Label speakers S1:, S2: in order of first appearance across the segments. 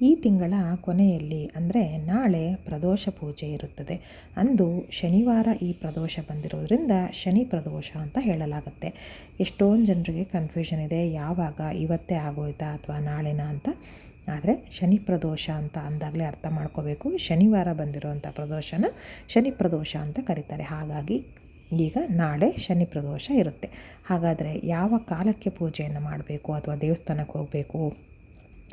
S1: ಈ ತಿಂಗಳ ಕೊನೆಯಲ್ಲಿ ಅಂದರೆ ನಾಳೆ ಪ್ರದೋಷ ಪೂಜೆ ಇರುತ್ತದೆ. ಅಂದು ಶನಿವಾರ ಈ ಪ್ರದೋಷ ಬಂದಿರೋದ್ರಿಂದ ಶನಿ ಪ್ರದೋಷ ಅಂತ ಹೇಳಲಾಗುತ್ತೆ. ಎಷ್ಟೊಂದು ಜನರಿಗೆ ಕನ್ಫ್ಯೂಷನ್ ಇದೆ. ಯಾವಾಗ ಇವತ್ತೇ ಆಗೋಯ್ತಾ ಅಥವಾ ನಾಳೆನಾ ಅಂತ? ಆದರೆ ಶನಿ ಪ್ರದೋಷ ಅಂತ ಅಂದಾಗಲೇ ಅರ್ಥ ಮಾಡ್ಕೋಬೇಕು. ಶನಿವಾರ ಬಂದಿರುವಂಥ ಪ್ರದೋಷನ ಶನಿ ಪ್ರದೋಷ ಅಂತ ಕರೀತಾರೆ. ಹಾಗಾಗಿ ಈಗ ನಾಳೆ ಶನಿ ಪ್ರದೋಷ ಇರುತ್ತೆ. ಹಾಗಾದರೆ ಯಾವ ಕಾಲಕ್ಕೆ ಪೂಜೆಯನ್ನು ಮಾಡಬೇಕು ಅಥವಾ ದೇವಸ್ಥಾನಕ್ಕೆ ಹೋಗಬೇಕು?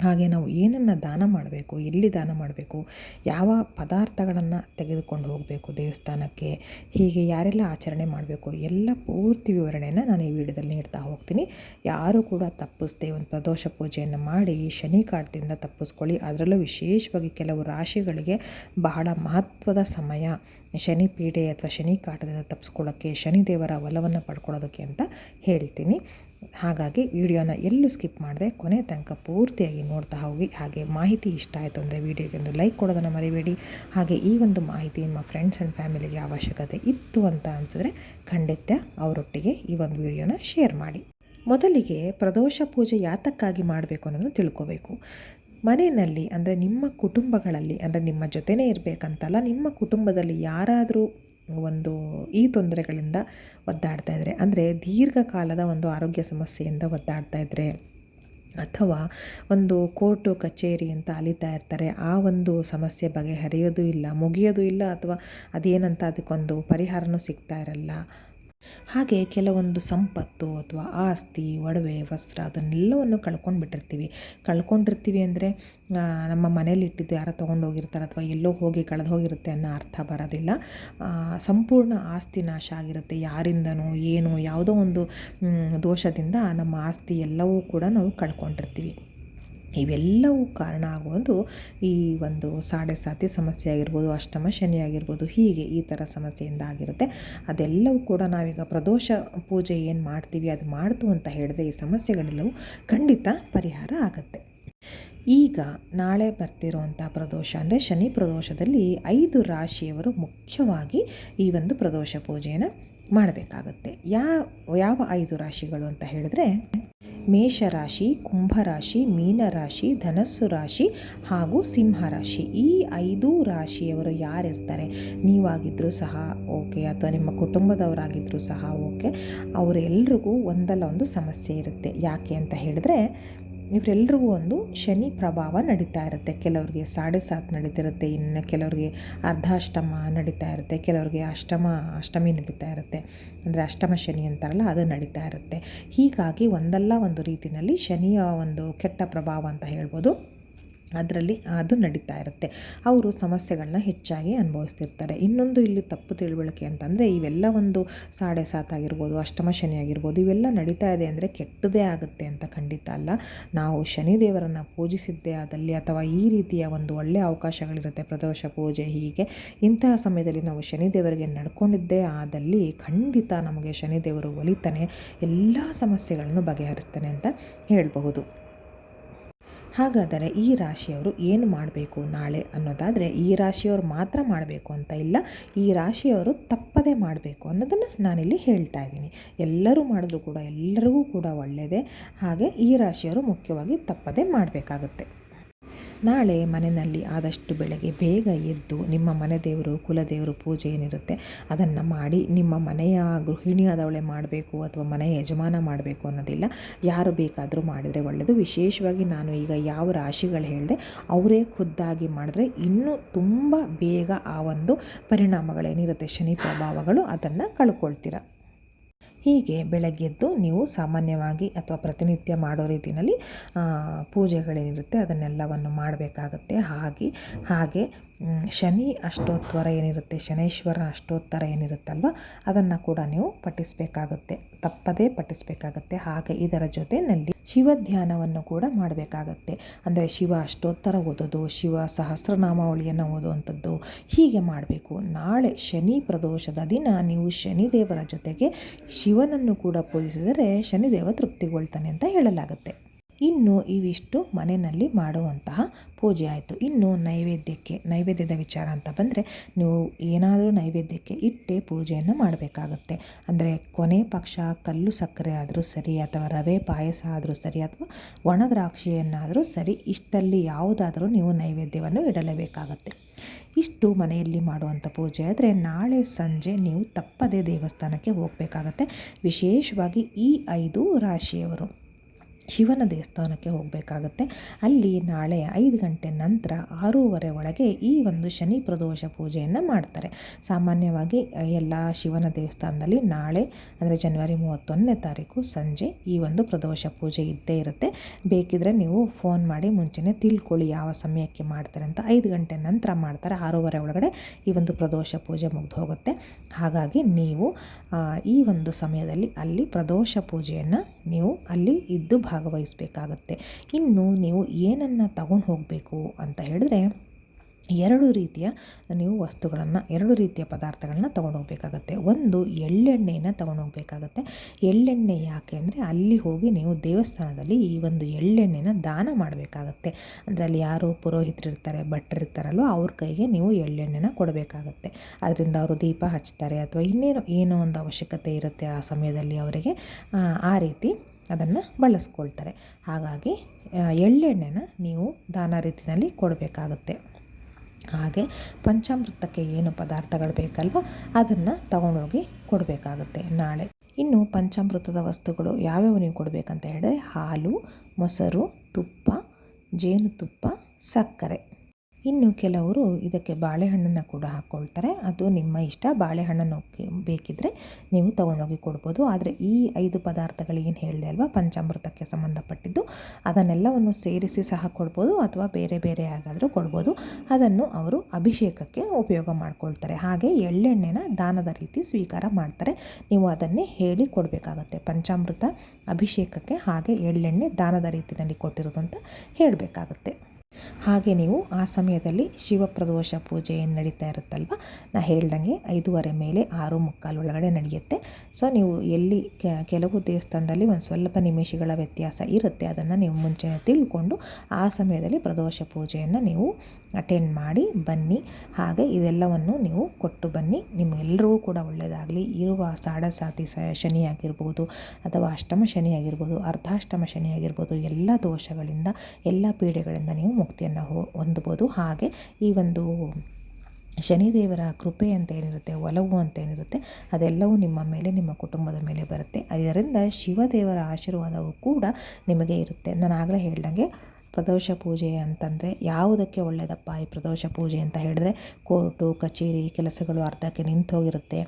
S1: ಹಾಗೆ ನಾವು ಏನನ್ನು ದಾನ ಮಾಡಬೇಕು, ಎಲ್ಲಿ ದಾನ ಮಾಡಬೇಕು, ಯಾವ ಪದಾರ್ಥಗಳನ್ನು ತೆಗೆದುಕೊಂಡು ಹೋಗಬೇಕು ದೇವಸ್ಥಾನಕ್ಕೆ, ಹೀಗೆ ಯಾರೆಲ್ಲ ಆಚರಣೆ ಮಾಡಬೇಕು, ಎಲ್ಲ ಪೂರ್ತಿ ವಿವರಣೆಯನ್ನು ನಾನು ಈ ವಿಡಿಯೋದಲ್ಲಿ ನೀಡ್ತಾ ಹೋಗ್ತೀನಿ. ಯಾರೂ ಕೂಡ ತಪ್ಪಿಸ್ದೆ ಒಂದು ಪ್ರದೋಷ ಪೂಜೆಯನ್ನು ಮಾಡಿ ಶನಿ ಕಾಟದಿಂದ ತಪ್ಪಿಸ್ಕೊಳ್ಳಿ. ಅದರಲ್ಲೂ ವಿಶೇಷವಾಗಿ ಕೆಲವು ರಾಶಿಗಳಿಗೆ ಬಹಳ ಮಹತ್ವದ ಸಮಯ, ಶನಿ ಪೀಡೆ ಅಥವಾ ಶನಿ ಕಾಟದಿಂದ ತಪ್ಪಿಸ್ಕೊಳ್ಳೋಕ್ಕೆ, ಶನಿದೇವರ ಒಲವನ್ನು ಪಡ್ಕೊಳ್ಳೋದಕ್ಕೆ ಅಂತ ಹೇಳ್ತೀನಿ. ಹಾಗಾಗಿ ವಿಡಿಯೋನ ಎಲ್ಲೂ ಸ್ಕಿಪ್ ಮಾಡಿದೆ ಕೊನೆ ತನಕ ಪೂರ್ತಿಯಾಗಿ ನೋಡ್ತಾ ಹೋಗಿ. ಹಾಗೆ ಮಾಹಿತಿ ಇಷ್ಟ ಆಯಿತು ಅಂದರೆ ವಿಡಿಯೋಗೆ ಒಂದು ಲೈಕ್ ಕೊಡೋದನ್ನು ಮರಿಬೇಡಿ. ಹಾಗೆ ಈ ಒಂದು ಮಾಹಿತಿ ನಿಮ್ಮ ಫ್ರೆಂಡ್ಸ್ ಆ್ಯಂಡ್ ಫ್ಯಾಮಿಲಿಗೆ ಅವಶ್ಯಕತೆ ಇತ್ತು ಅಂತ ಅನಿಸಿದ್ರೆ ಖಂಡಿತ ಅವರೊಟ್ಟಿಗೆ ಈ ಒಂದು ವಿಡಿಯೋನ ಶೇರ್ ಮಾಡಿ. ಮೊದಲಿಗೆ ಪ್ರದೋಷ ಪೂಜೆ ಯಾತಕ್ಕಾಗಿ ಮಾಡಬೇಕು ಅನ್ನೋದನ್ನು ತಿಳ್ಕೋಬೇಕು. ಮನೆಯಲ್ಲಿ ಅಂದರೆ ನಿಮ್ಮ ಕುಟುಂಬಗಳಲ್ಲಿ ಅಂದರೆ ನಿಮ್ಮ ಜೊತೆನೇ ಇರಬೇಕಂತಲ್ಲ, ನಿಮ್ಮ ಕುಟುಂಬದಲ್ಲಿ ಯಾರಾದರೂ ಒಂದು ಈ ತೊಂದರೆಗಳಿಂದ ಒದ್ದಾಡ್ತಾ ಇದ್ದರೆ ಅಂದರೆ ದೀರ್ಘಕಾಲದ ಒಂದು ಆರೋಗ್ಯ ಸಮಸ್ಯೆಯಿಂದ ಒದ್ದಾಡ್ತಾ ಇದ್ದರೆ ಅಥವಾ ಒಂದು ಕೋರ್ಟು, ಕಚೇರಿ ಅಂತ ಅಲಿತಾ ಇರ್ತಾರೆ, ಆ ಒಂದು ಸಮಸ್ಯೆ ಬಗೆಹರಿಯೋದು ಇಲ್ಲ, ಮುಗಿಯೋದು ಇಲ್ಲ, ಅಥವಾ ಅದೇನಂತ ಅದಕ್ಕೊಂದು ಪರಿಹಾರನೂ ಸಿಗ್ತಾ ಇರಲ್ಲ. ಹಾಗೆ ಕೆಲವೊಂದು ಸಂಪತ್ತು ಅಥವಾ ಆಸ್ತಿ, ಒಡವೆ, ವಸ್ತ್ರ ಅದನ್ನೆಲ್ಲವನ್ನು ಕಳ್ಕೊಂಡು ಬಿಟ್ಟಿರ್ತೀವಿ. ಕಳ್ಕೊಂಡಿರ್ತೀವಿ ಅಂದರೆ ನಮ್ಮ ಮನೇಲಿ ಇಟ್ಟಿದ್ದು ಯಾರೋ ತೊಗೊಂಡೋಗಿರ್ತಾರೆ ಅಥವಾ ಎಲ್ಲೋ ಹೋಗಿ ಕಳೆದು ಹೋಗಿರುತ್ತೆ ಅನ್ನೋ ಅರ್ಥ ಬರೋದಿಲ್ಲ. ಸಂಪೂರ್ಣ ಆಸ್ತಿ ನಾಶ ಆಗಿರುತ್ತೆ. ಯಾರಿಂದನೋ, ಏನೋ, ಯಾವುದೋ ಒಂದು ದೋಷದಿಂದ ನಮ್ಮ ಆಸ್ತಿ ಎಲ್ಲವೂ ಕೂಡ ನಾವು ಕಳ್ಕೊಂಡಿರ್ತೀವಿ. ಇವೆಲ್ಲವೂ ಕಾರಣ ಆಗುವುದು ಈ ಒಂದು ಸಾಡೆ ಸಾತಿ ಸಮಸ್ಯೆ ಆಗಿರ್ಬೋದು, ಅಷ್ಟಮ ಶನಿ ಆಗಿರ್ಬೋದು, ಹೀಗೆ ಈ ಥರ ಸಮಸ್ಯೆಯಿಂದ ಆಗಿರುತ್ತೆ. ಅದೆಲ್ಲವೂ ಕೂಡ ನಾವೀಗ ಪ್ರದೋಷ ಪೂಜೆ ಏನು ಮಾಡ್ತೀವಿ, ಅದು ಮಾಡ್ತು ಅಂತ ಹೇಳಿದ್ರೆ ಈ ಸಮಸ್ಯೆಗಳೆಲ್ಲವೂ ಖಂಡಿತ ಪರಿಹಾರ ಆಗುತ್ತೆ. ಈಗ ನಾಳೆ ಬರ್ತಿರುವಂಥ ಪ್ರದೋಷ ಅಂದರೆ ಶನಿ ಪ್ರದೋಷದಲ್ಲಿ ಐದು ರಾಶಿಯವರು ಮುಖ್ಯವಾಗಿ ಈ ಒಂದು ಪ್ರದೋಷ ಪೂಜೆಯನ್ನು ಮಾಡಬೇಕಾಗುತ್ತೆ. ಯಾವ ಯಾವ ಐದು ರಾಶಿಗಳು ಅಂತ ಹೇಳಿದ್ರೆ ಮೇಷರಾಶಿ, ಕುಂಭರಾಶಿ, ಮೀನರಾಶಿ, ಧನಸ್ಸು ರಾಶಿ ಹಾಗೂ ಸಿಂಹರಾಶಿ ಈ ಐದು ರಾಶಿಯವರು ಯಾರಿರ್ತಾರೆ? ನೀವಾಗಿದ್ದರೂ ಸಹ ಓಕೆ, ಅಥವಾ ನಿಮ್ಮ ಕುಟುಂಬದವರಾಗಿದ್ದರೂ ಸಹ ಓಕೆ. ಅವರೆಲ್ರಿಗೂ ಒಂದಲ್ಲ ಒಂದು ಸಮಸ್ಯೆ ಇರುತ್ತೆ. ಯಾಕೆ ಅಂತ ಹೇಳಿದ್ರೆ ಇವರೆಲ್ರಿಗೂ ಒಂದು ಶನಿ ಪ್ರಭಾವ ನಡೀತಾ ಇರುತ್ತೆ. ಕೆಲವ್ರಿಗೆ ಸಾಡೆ ಸಾತ್ ನಡೀತಿರುತ್ತೆ, ಇನ್ನು ಕೆಲವ್ರಿಗೆ ಅರ್ಧಾಷ್ಟಮ ನಡೀತಾ ಇರುತ್ತೆ, ಕೆಲವ್ರಿಗೆ ಅಷ್ಟಮ, ಅಷ್ಟಮಿ ನಡೀತಾ ಇರುತ್ತೆ. ಅಂದರೆ ಅಷ್ಟಮ ಶನಿ ಅಂತಾರಲ್ಲ, ಅದು ನಡೀತಾ ಇರುತ್ತೆ. ಹೀಗಾಗಿ ಒಂದಲ್ಲ ಒಂದು ರೀತಿಯಲ್ಲಿ ಶನಿಯ ಒಂದು ಕೆಟ್ಟ ಪ್ರಭಾವ ಅಂತ ಹೇಳ್ಬೋದು. ಅದರಲ್ಲಿ ಅದು ನಡೀತಾ ಇರುತ್ತೆ. ಅವರು ಸಮಸ್ಯೆಗಳನ್ನ ಹೆಚ್ಚಾಗಿ ಅನುಭವಿಸ್ತಿರ್ತಾರೆ. ಇನ್ನೊಂದು ಇಲ್ಲಿ ತಪ್ಪು ತಿಳುವಳಿಕೆ ಅಂತಂದರೆ ಇವೆಲ್ಲ ಒಂದು ಸಾಡೆ ಸಾತಾಗಿರ್ಬೋದು ಅಷ್ಟಮ ಶನಿ ಆಗಿರ್ಬೋದು, ಇವೆಲ್ಲ ನಡೀತಾ ಇದೆ ಅಂದರೆ ಕೆಟ್ಟದೇ ಆಗುತ್ತೆ ಅಂತ ಖಂಡಿತ ಅಲ್ಲ. ನಾವು ಶನಿದೇವರನ್ನು ಪೂಜಿಸಿದ್ದೇ ಆದಲ್ಲಿ ಅಥವಾ ಈ ರೀತಿಯ ಒಂದು ಒಳ್ಳೆಯ ಅವಕಾಶಗಳಿರುತ್ತೆ, ಪ್ರದೋಷ ಪೂಜೆ ಹೀಗೆ, ಇಂತಹ ಸಮಯದಲ್ಲಿ ನಾವು ಶನಿದೇವರಿಗೆ ನಡ್ಕೊಂಡಿದ್ದೇ ಆದಲ್ಲಿ ಖಂಡಿತ ನಮಗೆ ಶನಿದೇವರು ಒಲಿತಾನೆ, ಎಲ್ಲ ಸಮಸ್ಯೆಗಳನ್ನು ಬಗೆಹರಿಸ್ತಾನೆ ಅಂತ ಹೇಳಬಹುದು. ಹಾಗಾದರೆ ಈ ರಾಶಿಯವರು ಏನು ಮಾಡಬೇಕು ನಾಳೆ ಅನ್ನೋದಾದರೆ ಈ ರಾಶಿಯವರು ಮಾತ್ರ ಮಾಡಬೇಕು ಅಂತ ಇಲ್ಲ, ಈ ರಾಶಿಯವರು ತಪ್ಪದೇ ಮಾಡಬೇಕು ಅನ್ನೋದನ್ನು ನಾನಿಲ್ಲಿ ಹೇಳ್ತಾ ಇದ್ದೀನಿ. ಎಲ್ಲರೂ ಮಾಡಿದ್ರು ಕೂಡ ಎಲ್ಲರಿಗೂ ಕೂಡ ಒಳ್ಳೆಯದೇ, ಹಾಗೆ ಈ ರಾಶಿಯವರು ಮುಖ್ಯವಾಗಿ ತಪ್ಪದೇ ಮಾಡಬೇಕಾಗುತ್ತೆ. ನಾಳೆ ಮನೆಯಲ್ಲಿ ಆದಷ್ಟು ಬೆಳಗ್ಗೆ ಬೇಗ ಎದ್ದು ನಿಮ್ಮ ಮನೆ ದೇವರು ಕುಲದೇವರು ಪೂಜೆ ಏನಿರುತ್ತೆ ಅದನ್ನು ಮಾಡಿ ನಿಮ್ಮ ಮನೆಯ ಗೃಹಿಣಿಯಾದವಳೆ ಮಾಡಬೇಕು ಅಥವಾ ಮನೆಯ ಯಜಮಾನ ಮಾಡಬೇಕು ಅನ್ನೋದಿಲ್ಲ. ಯಾರು ಬೇಕಾದರೂ ಮಾಡಿದರೆ ಒಳ್ಳೆಯದು ವಿಶೇಷವಾಗಿ ನಾನು ಈಗ ಯಾವ ರಾಶಿಗಳು ಹೇಳಿದೆ, ಅವರೇ ಖುದ್ದಾಗಿ ಮಾಡಿದ್ರೆ ಇನ್ನೂ ತುಂಬ ಬೇಗ ಆ ಒಂದು ಪರಿಣಾಮಗಳೇನಿರುತ್ತೆ. ಶನಿ ಪ್ರಭಾವಗಳು ಅದನ್ನು ಕಳ್ಕೊಳ್ತೀರ. ಹೀಗೆ ಬೆಳಗ್ಗೆದ್ದು ನೀವು ಸಾಮಾನ್ಯವಾಗಿ ಅಥವಾ ಪ್ರತಿನಿತ್ಯ ಮಾಡೋ ರೀತಿಯಲ್ಲಿ ಪೂಜೆಗಳೇನಿರುತ್ತೆ ಅದನ್ನೆಲ್ಲವನ್ನು ಮಾಡಬೇಕಾಗತ್ತೆ. ಹಾಗೆ ಹಾಗೆ ಶನಿ ಅಷ್ಟೋತ್ತರ ಏನಿರುತ್ತೆ ಶನೇಶ್ವರ ಅಷ್ಟೋತ್ತರ ಏನಿರುತ್ತಲ್ವ, ಅದನ್ನು ಕೂಡ ನೀವು ಪಠಿಸಬೇಕಾಗುತ್ತೆ, ತಪ್ಪದೇ ಪಠಿಸಬೇಕಾಗುತ್ತೆ. ಹಾಗೆ ಇದರ ಜೊತೆಯಲ್ಲಿ ಶಿವ ಧ್ಯಾನವನ್ನು ಕೂಡ ಮಾಡಬೇಕಾಗತ್ತೆ. ಅಂದರೆ ಶಿವ ಅಷ್ಟೋತ್ತರ ಓದೋದು, ಶಿವ ಸಹಸ್ರನಾಮಾವಳಿಯನ್ನು ಓದುವಂಥದ್ದು, ಹೀಗೆ ಮಾಡಬೇಕು. ನಾಳೆ ಶನಿ ಪ್ರದೋಷದ ದಿನ ನೀವು ಶನಿದೇವರ ಜೊತೆಗೆ ಶಿವನನ್ನು ಕೂಡ ಪೂಜಿಸಿದರೆ ಶನಿದೇವ ತೃಪ್ತಿಗೊಳ್ತಾನೆ ಅಂತ ಹೇಳಲಾಗುತ್ತೆ. ಇನ್ನು ಇವಿಷ್ಟು ಮನೆಯಲ್ಲಿ ಮಾಡುವಂತಹ ಪೂಜೆ ಆಯಿತು. ಇನ್ನು ನೈವೇದ್ಯಕ್ಕೆ, ನೈವೇದ್ಯದ ವಿಚಾರ ಅಂತ ಬಂದರೆ ನೀವು ಏನಾದರೂ ನೈವೇದ್ಯಕ್ಕೆ ಇಟ್ಟೇ ಪೂಜೆಯನ್ನು ಮಾಡಬೇಕಾಗುತ್ತೆ. ಅಂದರೆ ಕೊನೆ ಪಕ್ಷ ಕಲ್ಲು ಸಕ್ಕರೆ ಆದರೂ ಸರಿ ಅಥವಾ ರವೆ ಪಾಯಸ ಆದರೂ ಸರಿ ಅಥವಾ ಒಣ ದ್ರಾಕ್ಷಿಯನ್ನಾದರೂ ಸರಿ ಇಷ್ಟಲ್ಲಿ ಯಾವುದಾದರೂ ನೀವು ನೈವೇದ್ಯವನ್ನು ಇಡಲೇಬೇಕಾಗತ್ತೆ. ಇಷ್ಟು ಮನೆಯಲ್ಲಿ ಮಾಡುವಂಥ ಪೂಜೆ ಆದರೆ ನಾಳೆ ಸಂಜೆ ನೀವು ತಪ್ಪದೇ ದೇವಸ್ಥಾನಕ್ಕೆ ಹೋಗಬೇಕಾಗತ್ತೆ. ವಿಶೇಷವಾಗಿ ಈ ಐದು ರಾಶಿಯವರು. ಶಿವನ ದೇವಸ್ಥಾನಕ್ಕೆ ಹೋಗಬೇಕಾಗತ್ತೆ. ಅಲ್ಲಿ ನಾಳೆ ಐದು ಗಂಟೆ ನಂತರ ಆರೂವರೆ ಒಳಗೆ ಈ ಒಂದು ಶನಿ ಪ್ರದೋಷ ಪೂಜೆಯನ್ನು ಮಾಡ್ತಾರೆ. ಸಾಮಾನ್ಯವಾಗಿ ಎಲ್ಲ ಶಿವನ ದೇವಸ್ಥಾನದಲ್ಲಿ ನಾಳೆ, ಅಂದರೆ ಜನವರಿ ಮೂವತ್ತೊಂದನೇ ತಾರೀಕು ಸಂಜೆ ಈ ಒಂದು ಪ್ರದೋಷ ಪೂಜೆ ಇದ್ದೇ ಇರುತ್ತೆ. ಬೇಕಿದ್ರೆ ನೀವು ಫೋನ್ ಮಾಡಿ ಮುಂಚೆನೆ ತಿಳ್ಕೊಳ್ಳಿ ಯಾವ ಸಮಯಕ್ಕೆ ಮಾಡ್ತಾರೆ ಅಂತ. ಐದು ಗಂಟೆ ನಂತರ ಮಾಡ್ತಾರೆ, ಆರೂವರೆ ಒಳಗಡೆ ಈ ಒಂದು ಪ್ರದೋಷ ಪೂಜೆ ಮುಗಿದು ಹೋಗುತ್ತೆ. ಹಾಗಾಗಿ ನೀವು ಈ ಒಂದು ಸಮಯದಲ್ಲಿ ಅಲ್ಲಿ ಪ್ರದೋಷ ಪೂಜೆಯನ್ನು ನೀವು ಅಲ್ಲಿ ಇದ್ದು ಭಾಗವಹಿಸಬೇಕಾಗತ್ತೆ. ಇನ್ನು ನೀವು ಏನನ್ನು ತಗೊಂಡು ಹೋಗಬೇಕು ಅಂತ ಹೇಳಿದ್ರೆ, ಎರಡು ರೀತಿಯ ನೀವು ವಸ್ತುಗಳನ್ನು, ಎರಡು ರೀತಿಯ ಪದಾರ್ಥಗಳನ್ನ ತೊಗೊಂಡು ಹೋಗಬೇಕಾಗತ್ತೆ. ಒಂದು ಎಳ್ಳೆಣ್ಣೆಯನ್ನು ತೊಗೊಂಡು ಹೋಗಬೇಕಾಗತ್ತೆ. ಎಳ್ಳೆಣ್ಣೆ ಯಾಕೆ ಅಂದರೆ, ಅಲ್ಲಿ ಹೋಗಿ ನೀವು ದೇವಸ್ಥಾನದಲ್ಲಿ ಈ ಒಂದು ಎಳ್ಳೆಣ್ಣೆನ ದಾನ ಮಾಡಬೇಕಾಗತ್ತೆ. ಅಂದರೆ ಅಲ್ಲಿ ಯಾರು ಪುರೋಹಿತರಿರ್ತಾರೆ, ಭಟ್ರಿರ್ತಾರಲ್ವ, ಅವ್ರ ಕೈಗೆ ನೀವು ಎಳ್ಳೆಣ್ಣೆನ ಕೊಡಬೇಕಾಗತ್ತೆ. ಅದರಿಂದ ಅವರು ದೀಪ ಹಚ್ತಾರೆ, ಅಥವಾ ಇನ್ನೇನು, ಏನೋ ಒಂದು ಅವಶ್ಯಕತೆ ಇರುತ್ತೆ ಆ ಸಮಯದಲ್ಲಿ ಅವರಿಗೆ. ಆ ರೀತಿ ಅದನ್ನು ಬಳಸ್ಕೊಳ್ತಾರೆ. ಹಾಗಾಗಿ ಎಳ್ಳೆಣ್ಣೆನ ನೀವು ದಾನ ರೀತಿಯಲ್ಲಿ ಕೊಡಬೇಕಾಗುತ್ತೆ. ಹಾಗೆ ಪಂಚಾಮೃತಕ್ಕೆ ಏನು ಪದಾರ್ಥಗಳು ಬೇಕಲ್ವ ಅದನ್ನು ತಗೊಂಡೋಗಿ ಕೊಡಬೇಕಾಗುತ್ತೆ ನಾಳೆ. ಇನ್ನು ಪಂಚಾಮೃತದ ವಸ್ತುಗಳು ಯಾವ್ಯಾವ ನೀವು ಕೊಡಬೇಕಂತ ಹೇಳಿದ್ರೆ ಹಾಲು, ಮೊಸರು, ತುಪ್ಪ, ಜೇನುತುಪ್ಪ, ಸಕ್ಕರೆ. ಇನ್ನು ಕೆಲವರು ಇದಕ್ಕೆ ಬಾಳೆಹಣ್ಣನ್ನು ಕೂಡ ಹಾಕ್ಕೊಳ್ತಾರೆ ಅದು ನಿಮ್ಮ ಇಷ್ಟ. ಬಾಳೆಹಣ್ಣನ್ನು ಬೇಕಿದ್ದರೆ ನೀವು ತೊಗೊಂಡೋಗಿ ಕೊಡ್ಬೋದು. ಆದರೆ ಈ ಐದು ಪದಾರ್ಥಗಳು ಏನು ಹೇಳಿದೆ ಅಲ್ವಾ? ಪಂಚಾಮೃತಕ್ಕೆ ಸಂಬಂಧಪಟ್ಟಿದ್ದು. ಅದನ್ನೆಲ್ಲವನ್ನು ಸೇರಿಸಿ ಸಹ ಕೊಡ್ಬೋದು ಅಥವಾ ಬೇರೆ ಬೇರೆ ಆಗಾದರೂ ಕೊಡ್ಬೋದು. ಅದನ್ನು ಅವರು ಅಭಿಷೇಕಕ್ಕೆ ಉಪಯೋಗ ಮಾಡ್ಕೊಳ್ತಾರೆ. ಹಾಗೆ ಎಳ್ಳೆಣ್ಣೆನ ದಾನದ ರೀತಿ ಸ್ವೀಕಾರ ಮಾಡ್ತಾರೆ. ನೀವು ಅದನ್ನೇ ಹೇಳಿ ಕೊಡಬೇಕಾಗತ್ತೆ. ಪಂಚಾಮೃತ ಅಭಿಷೇಕಕ್ಕೆ ಹಾಗೆ ಎಳ್ಳೆಣ್ಣೆ ದಾನದ ರೀತಿಯಲ್ಲಿ ಕೊಟ್ಟಿರೋದು ಅಂತ ಹೇಳಬೇಕಾಗುತ್ತೆ. ಹಾಗೆ ನೀವು ಆ ಸಮಯದಲ್ಲಿ ಶಿವಪ್ರದೋಷ ಪೂಜೆ ಏನು ನಡೀತಾ ಇರುತ್ತಲ್ವ? ನಾ ಹೇಳ್ದಂಗೆ ಐದೂವರೆ ಮೇಲೆ ಆರು ಮುಕ್ಕಾಲು ಒಳಗಡೆ ನಡೆಯುತ್ತೆ. ಸೊ ನೀವು ಎಲ್ಲಿ ಕೆಲವು ದೇವಸ್ಥಾನದಲ್ಲಿ ಒಂದು ಸ್ವಲ್ಪ ನಿಮಿಷಗಳ ವ್ಯತ್ಯಾಸ ಇರುತ್ತೆ. ಅದನ್ನು ನೀವು ಮುಂಚೆನೇ ತಿಳ್ಕೊಂಡು ಆ ಸಮಯದಲ್ಲಿ ಪ್ರದೋಷ ಪೂಜೆಯನ್ನು ನೀವು ಅಟೆಂಡ್ ಮಾಡಿ, ಬನ್ನಿ. ಹಾಗೆ ಇದೆಲ್ಲವನ್ನು ನೀವು ಕೊಟ್ಟು ಬನ್ನಿ. ನಿಮ್ಮೆಲ್ಲರಿಗೂ ಕೂಡ ಒಳ್ಳೆಯದಾಗಲಿ ಇರುವ ಸಾಡಸಾತಿ ಸ ಶನಿ ಆಗಿರ್ಬೋದು ಅಥವಾ ಅಷ್ಟಮ ಶನಿ ಆಗಿರ್ಬೋದು ಅರ್ಧಾಷ್ಟಮ ಶನಿ ಆಗಿರ್ಬೋದು ಎಲ್ಲ ದೋಷಗಳಿಂದ, ಎಲ್ಲ ಪೀಡೆಗಳಿಂದ ನೀವು ಮುಕ್ತಿಯನ್ನು ಹೊಂದ್ಬೋದು. ಹಾಗೆ ಈ ಒಂದು ಶನಿದೇವರ ಕೃಪೆ ಅಂತ ಏನಿರುತ್ತೆ, ಒಲವು ಅಂತ ಏನಿರುತ್ತೆ, ಅದೆಲ್ಲವೂ ನಿಮ್ಮ ಮೇಲೆ, ನಿಮ್ಮ ಕುಟುಂಬದ ಮೇಲೆ ಬರುತ್ತೆ. ಅದರಿಂದ ಶಿವದೇವರ ಆಶೀರ್ವಾದವು ಕೂಡ ನಿಮಗೆ ಇರುತ್ತೆ. ನಾನು ಆಗಲೇ ಹೇಳ್ದಂಗೆ ಪ್ರದೋಷ ಪೂಜೆ ಅಂತಂದರೆ ಯಾವುದಕ್ಕೆ ಒಳ್ಳೆಯದಪ್ಪ ಈ ಪ್ರದೋಷ ಪೂಜೆ ಅಂತ ಹೇಳಿದ್ರೆ ಕೋರ್ಟು, ಕಚೇರಿ, ಕೆಲಸಗಳು ಅರ್ಧಕ್ಕೆ ನಿಂತು ಹೋಗಿರುತ್ತೆ.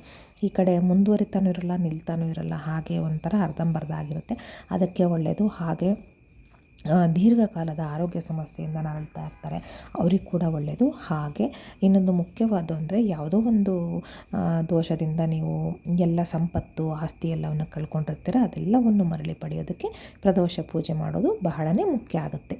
S1: ಈ ಕಡೆ ಮುಂದುವರಿತಾನೂ ಇರಲ್ಲ, ನಿಲ್ತಾನೂ ಇರಲ್ಲ, ಹಾಗೆ ಒಂಥರ ಅರ್ಧಂಬರ್ಧ ಆಗಿರುತ್ತೆ. ಅದಕ್ಕೆ ಒಳ್ಳೆಯದು ಹಾಗೆ ದೀರ್ಘಕಾಲದ ಆರೋಗ್ಯ ಸಮಸ್ಯೆಯಿಂದ ನರಳ್ತಾ ಇರ್ತಾರೆ. ಅವ್ರಿಗೆ ಕೂಡ ಒಳ್ಳೆಯದು ಹಾಗೆ ಇನ್ನೊಂದು ಮುಖ್ಯವಾದ ಅಂದರೆ ಯಾವುದೋ ಒಂದು ದೋಷದಿಂದ ನೀವು ಎಲ್ಲ ಸಂಪತ್ತು, ಆಸ್ತಿ ಎಲ್ಲವನ್ನು ಕಳ್ಕೊಂಡಿರ್ತೀರ, ಅದೆಲ್ಲವನ್ನು ಮರಳಿ ಪಡೆಯೋದಕ್ಕೆ ಪ್ರದೋಷ ಪೂಜೆ ಮಾಡೋದು ಬಹಳನೇ ಮುಖ್ಯ ಆಗುತ್ತೆ.